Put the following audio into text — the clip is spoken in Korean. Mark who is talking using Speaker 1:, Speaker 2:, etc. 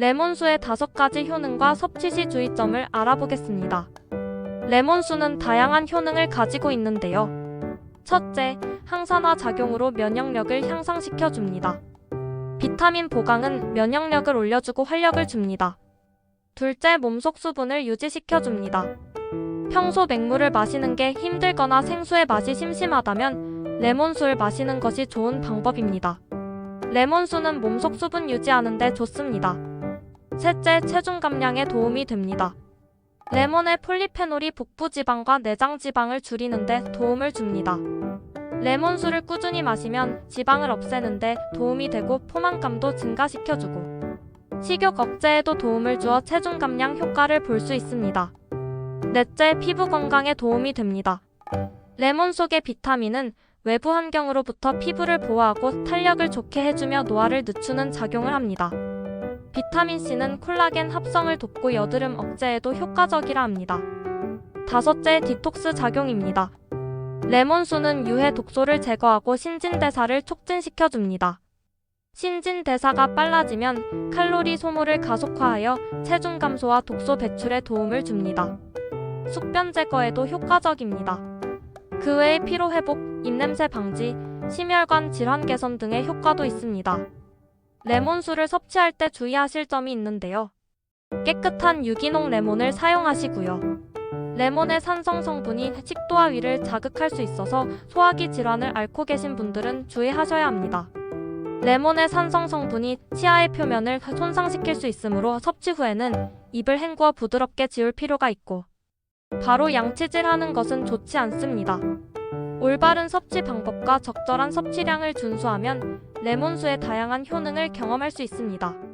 Speaker 1: 레몬수의 다섯 가지 효능과 섭취 시 주의점을 알아보겠습니다. 레몬수는 다양한 효능을 가지고 있는데요. 첫째, 항산화 작용으로 면역력을 향상시켜 줍니다. 비타민 보강은 면역력을 올려주고 활력을 줍니다. 둘째, 몸속 수분을 유지시켜 줍니다. 평소 맹물을 마시는 게 힘들거나 생수의 맛이 심심하다면 레몬수를 마시는 것이 좋은 방법입니다. 레몬수는 몸속 수분 유지하는 데 좋습니다. 셋째, 체중 감량에 도움이 됩니다. 레몬의 폴리페놀이 복부 지방과 내장 지방을 줄이는데 도움을 줍니다. 레몬수를 꾸준히 마시면 지방을 없애는데 도움이 되고 포만감도 증가시켜주고 식욕 억제에도 도움을 주어 체중 감량 효과를 볼 수 있습니다. 넷째, 피부 건강에 도움이 됩니다. 레몬 속의 비타민은 외부 환경으로부터 피부를 보호하고 탄력을 좋게 해주며 노화를 늦추는 작용을 합니다. 비타민C는 콜라겐 합성을 돕고 여드름 억제에도 효과적이라 합니다. 다섯째, 디톡스 작용입니다. 레몬수는 유해 독소를 제거하고 신진대사를 촉진시켜줍니다. 신진대사가 빨라지면 칼로리 소모를 가속화하여 체중 감소와 독소 배출에 도움을 줍니다. 숙변 제거에도 효과적입니다. 그 외에 피로 회복, 입냄새 방지, 심혈관 질환 개선 등의 효과도 있습니다. 레몬수를 섭취할 때 주의하실 점이 있는데요. 깨끗한 유기농 레몬을 사용하시고요. 레몬의 산성 성분이 식도와 위를 자극할 수 있어서 소화기 질환을 앓고 계신 분들은 주의하셔야 합니다. 레몬의 산성 성분이 치아의 표면을 손상시킬 수 있으므로 섭취 후에는 입을 헹구어 부드럽게 지울 필요가 있고 바로 양치질 하는 것은 좋지 않습니다. 올바른 섭취 방법과 적절한 섭취량을 준수하면 레몬수의 다양한 효능을 경험할 수 있습니다.